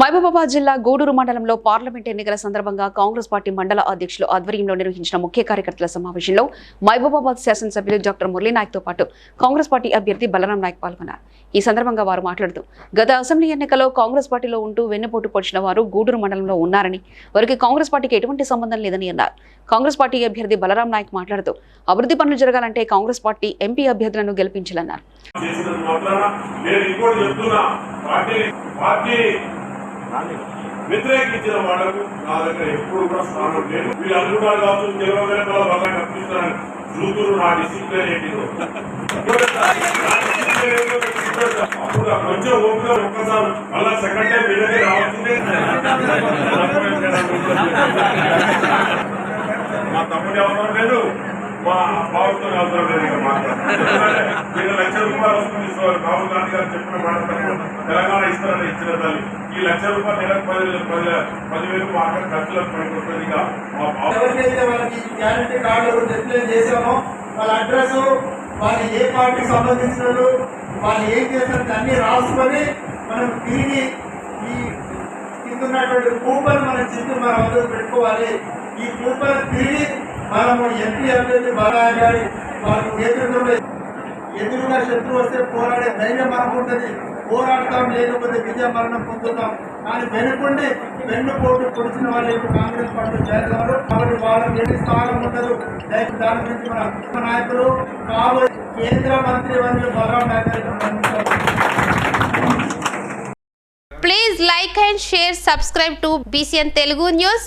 మహబూబాబాద్ జిల్లా గూడూరు మండలంలో పార్లమెంట్ ఎన్నికల సందర్భంగా కాంగ్రెస్ పార్టీ మండల అధ్యక్షులు ఆధ్వర్యంలో నిర్వహించిన ముఖ్య కార్యకర్తల సమావేశంలో మహబూబాబాద్ శాసనసభ్యులు డాక్టర్ మురళీ నాయక్తో పాటు కాంగ్రెస్ పార్టీ అభ్యర్థి బలరాం నాయక్ పాల్గొన్నారు. ఈ సందర్భంగా వారు మాట్లాడుతూ గత అసెంబ్లీ ఎన్నికల్లో కాంగ్రెస్ పార్టీలో ఉంటూ వెన్నుపోటు పొడిచిన వారు గూడూరు మండలంలో ఉన్నారని వారికి కాంగ్రెస్ పార్టీకి ఎటువంటి సంబంధం లేదని అన్నారు. కాంగ్రెస్ పార్టీ అభ్యర్థి బలరాం నాయక్ మాట్లాడుతూ అభివృద్ధి పనులు జరగాలంటే కాంగ్రెస్ పార్టీ ఎంపీ అభ్యర్థులను గెలిపించాలన్నారు. వ్యతిరేకించిన వాళ్ళకు నా దగ్గర ఎప్పుడు కూడా స్థానం లేదు. వీళ్ళు అనుకుంటారు కావచ్చు తెలియగానే వాళ్ళ బాగా కనిపిస్తున్నారని చూతురు నా డిసిప్లిన్ ఏంటిదో అప్పుడు ఆ కొంచెం ఓపిక ఒక్కసారి మళ్ళా సెకండ్ టైం మీ దగ్గర రావాల్సిందే మా తమ్ముడి అవసరం లేదు మా బాబుతో అవసరం లేదు ఇక మాట్లాడాలి వీళ్ళ లక్ష రూపాయలు వస్తుంది సో రాహుల్ గాంధీ గారు చెప్పిన మాట తెలంగాణ ఇస్తారని ఇచ్చిన తల్లి ఈ లక్ష రూపాయలు నెలకు పది పది పదివేలు మా అక్కడ ఖర్చులకు పనికొస్తుంది ఇక మా బాబు. ఎవరికైతే వాళ్ళకి గ్యారంటీ కార్డు డిస్ప్లే చేసామో వాళ్ళ అడ్రస్ వాళ్ళు ఏ పార్టీకి సంబంధించిన వాళ్ళు, ఏం చేస్తారు అన్ని రాసుకొని మనం తిరిగి ఈ కింద ఉన్నటువంటి కూపన్ మనం చిన్న మన వద్ద పెట్టుకోవాలి. ఈ కూపన్ తిరిగి మనము ఎంపీ అభ్యర్థి బాలయ్య గారి వాళ్ళకి నేతృత్వంలో ఎదురుగా శత్రువు వస్తే పోరాడే ధైర్యం మనకు ఉంటుంది. పోరాడతాం లేకపోతే విజయ మరణం పొందుతాం. కానీ వెనుకుండి వెన్ను పోటు పొడిచిన వాళ్ళు ఇప్పుడు కాంగ్రెస్ పార్టీ చేస్తారు కాబట్టి వాళ్ళకి ఎన్ని స్థానం ఉండదు. దాని గురించి మన మన నాయకులు కాబోయే కేంద్ర మంత్రి వర్యులు Balram please like and share subscribe to BCN Telugu news